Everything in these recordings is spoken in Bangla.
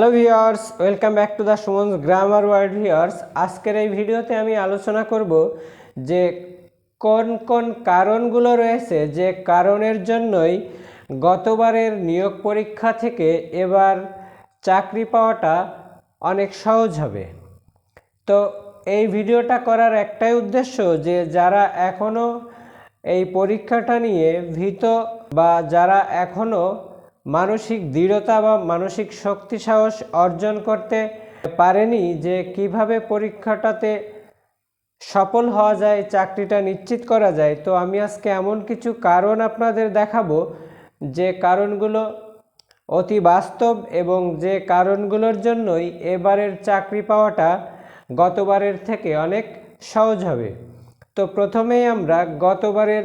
Hello viewers welcome back to the Suman's grammar word viewers আজকের এই ভিডিওতে আমি আলোচনা করব যে কোন কোন কারণগুলো রয়েছে যে কারণের জন্যই গতবারের নিয়োগ পরীক্ষা থেকে এবার চাকরি পাওয়াটা অনেক সহজ হবে। তো এই ভিডিওটা করার একটাই উদ্দেশ্য যে যারা এখনও এই পরীক্ষাটা নিয়ে ভীত বা যারা এখনও মানসিক দৃঢ়তা বা মানসিক শক্তি সাহস অর্জন করতে পারেনি যে কীভাবে পরীক্ষাটাতে সফল হওয়া যায়, চাকরিটা নিশ্চিত করা যায়। তো আমি আজকে এমন কিছু কারণ আপনাদের দেখাবো যে কারণগুলো অতি বাস্তব এবং যে কারণগুলোর জন্যই এবারের চাকরি পাওয়াটা গতবারের থেকে অনেক সহজ হবে। তো প্রথমেই আমরা গতবারের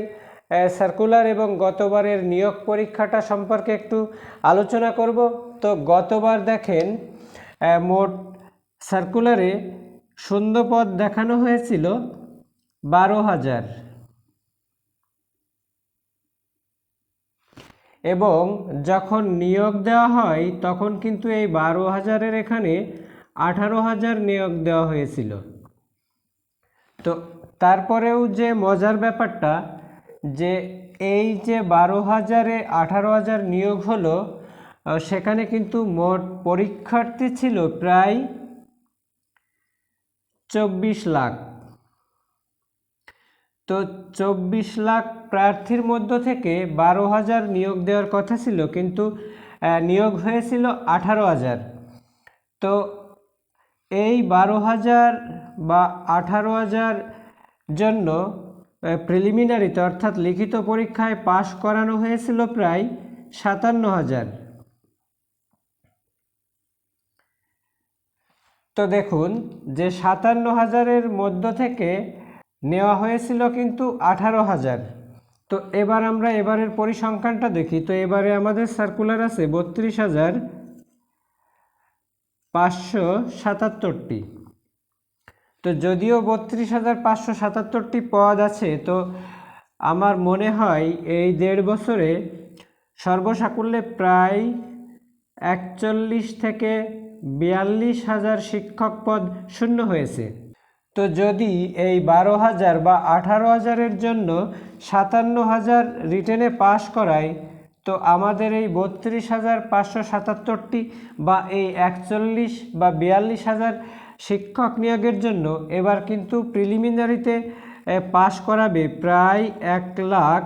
সার্কুলার এবং গতবারের নিয়োগ পরীক্ষাটা সম্পর্কে একটু আলোচনা করব। তো গতবার দেখেন মোট সার্কুলারে শূন্যপদ দেখানো হয়েছিল বারো হাজার। এবং যখন নিয়োগ দেওয়া হয়, তখন কিন্তু এই বারো হাজারের এখানে আঠারো হাজার নিয়োগ দেওয়া হয়েছিল। তো তারপরেও যে মজার ব্যাপারটা যে এই যে বারো হাজারে আঠারো হাজার নিয়োগ হলো সেখানে কিন্তু মোট পরীক্ষার্থী ছিল প্রায় চব্বিশ লাখ। তো চব্বিশ লাখ প্রার্থীর মধ্য থেকে বারো হাজার নিয়োগ দেওয়ার কথা ছিল, কিন্তু নিয়োগ হয়েছিল আঠারো হাজার। তো এই বারো হাজার বা আঠারো হাজার জন্য প্রিলিমিনারিতে অর্থাৎ লিখিত পরীক্ষায় পাশ করানো হয়েছিল প্রায় সাতান্ন হাজার। তো দেখুন, যে সাতান্ন হাজারের মধ্য থেকে নেওয়া হয়েছিল কিন্তু আঠারো হাজার। তো এবার আমরা এবারের পরিসংখ্যানটা দেখি। তো এবারে আমাদের সার্কুলার আছে বত্রিশ হাজার পাঁচশো সাতাত্তরটি। তো যদিও বত্রিশ হাজার পাঁচশো সাতাত্তরটি পদ আছে, তো আমার মনে হয় এই দেড় বছরে সর্বসাকুল্যে প্রায় একচল্লিশ থেকে বিয়াল্লিশ হাজার শিক্ষক পদ শূন্য হয়েছে। তো যদি এই বারো হাজার বা আঠারো হাজারের জন্য সাতান্ন হাজার রিটেনে পাশ করায় তো আমাদের এই বত্রিশ হাজার পাঁচশো সাতাত্তরটি বা এই একচল্লিশ বা বিয়াল্লিশ হাজার শিক্ষক নিয়োগের জন্য এবার কিন্তু প্রিলিমিনারিতে পাশ করাবে প্রায় এক লাখ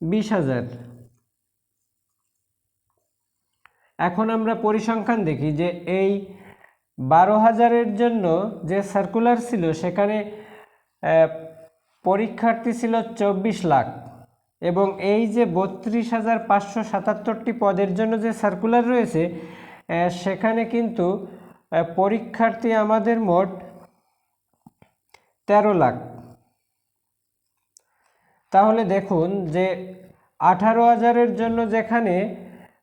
বিশ হাজার। এখন আমরা পরিসংখ্যান দেখি যে এই বারো হাজারের জন্য যে সার্কুলার ছিল, সেখানে পরীক্ষার্থী ছিল চব্বিশ লাখ এবং এই যে বত্রিশ হাজার পাঁচশো সাতাত্তরটি পদের জন্য যে সার্কুলার রয়েছে সেখানে কিন্তু পরীক্ষার্থী আমাদের মোট তেরো লাখ। তাহলে দেখুন যে, আঠারো হাজারের জন্য যেখানে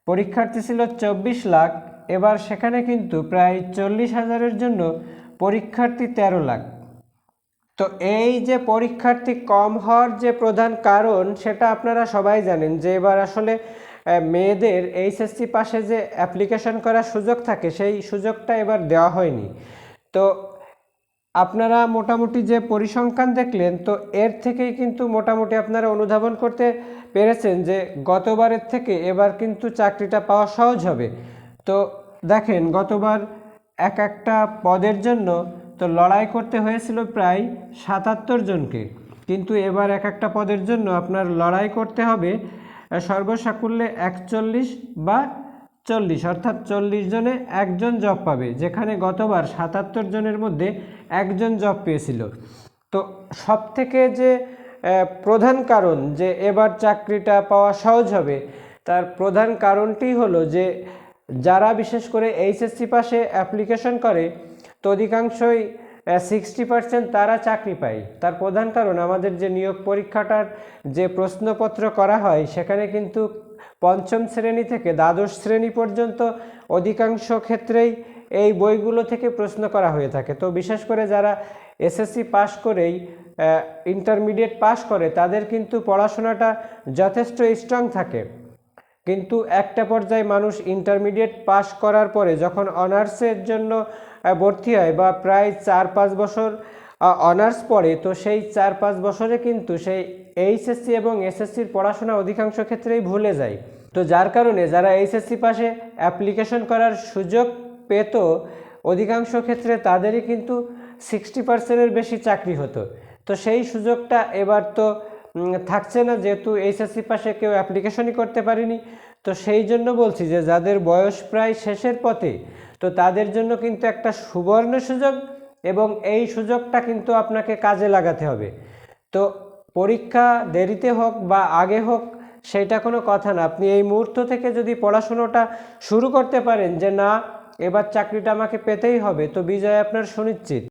পরীক্ষার্থী ছিল চব্বিশ লাখ, এবার সেখানে কিন্তু প্রায় চল্লিশ হাজারের জন্য পরীক্ষার্থী তেরো লাখ। তো এই যে পরীক্ষার্থী কম হওয়ার যে প্রধান কারণ, সেটা আপনারা সবাই জানেন যে, এবার আসলে মেয়েদের এইচএসসি পাশে যে অ্যাপ্লিকেশন করার সুযোগ থাকে, সেই সুযোগটা এবার দেওয়া হয়নি। তো আপনারা মোটামুটি যে পরিসংখ্যান দেখলেন, তো এর থেকেই কিন্তু মোটামুটি আপনারা অনুধাবন করতে পেরেছেন যে গতবারের থেকে এবার কিন্তু চাকরিটা পাওয়া সহজ হবে। তো দেখেন, গতবার এক একটা পদের জন্য তো লড়াই করতে হয়েছিল প্রায় সাতাত্তর জনকে। কিন্তু এবার এক একটা পদের জন্য আপনার লড়াই করতে হবে সর্বসাকুল্যে একচল্লিশ বা চল্লিশ, অর্থাৎ চল্লিশ জনে একজন জব পাবে, যেখানে গতবার সাতাত্তর জনের মধ্যে একজন জব পেয়েছিল। তো সব থেকে যে প্রধান কারণ যে এবার চাকরিটা পাওয়া সহজ হবে, তার প্রধান কারণটি হলো যে, যারা বিশেষ করে এইচএসসি পাশে অ্যাপ্লিকেশন করে, তো অধিকাংশই সিক্সটি পার্সেন্ট তারা চাকরি পায়। তার প্রধান কারণ, আমাদের যে নিয়োগ পরীক্ষাটার যে প্রশ্নপত্র করা হয়, সেখানে কিন্তু পঞ্চম শ্রেণি থেকে দ্বাদশ শ্রেণি পর্যন্ত অধিকাংশ ক্ষেত্রেই এই বইগুলো থেকে প্রশ্ন করা হয়ে থাকে। তো বিশেষ করে যারা এসএসসি পাশ করেই ইন্টারমিডিয়েট পাশ করে, তাদের কিন্তু পড়াশোনাটা যথেষ্ট স্ট্রং থাকে। কিন্তু একটা পর্যায়ে মানুষ ইন্টারমিডিয়েট পাশ করার পরে, যখন অনার্সের জন্য ভর্তি হয় বা প্রায় চার পাঁচ বছর অনার্স পড়ে, তো সেই চার পাঁচ বছরে কিন্তু সেই এইচএসসি এবং এসএসসির পড়াশোনা অধিকাংশ ক্ষেত্রেই ভুলে যায়। তো যার কারণে যারা এইচএসসি পাশে অ্যাপ্লিকেশন করার সুযোগ পেত, অধিকাংশ ক্ষেত্রে তাদেরই কিন্তু সিক্সটি পার্সেন্টের বেশি চাকরি হতো। তো সেই সুযোগটা এবার তো থাকছে না, যেহেতু এইচএসসি পাশে কেউ অ্যাপ্লিকেশনই করতে পারেনি। তো সেই জন্য বলছি যে যাদের বয়স প্রায় শেষের পথে, তো তাদের জন্য কিন্তু একটা সুবর্ণ সুযোগ এবং এই সুযোগটা কিন্তু আপনাকে কাজে লাগাতে হবে। তো পরীক্ষা দেরিতে হোক বা আগে হোক, সেটা কোনো কথা না। আপনি এই মুহূর্ত থেকে যদি পড়াশুনোটা শুরু করতে পারেন যে না, এবার চাকরিটা আমাকে পেতেই হবে, তো বিজয় আপনার সুনিশ্চিত।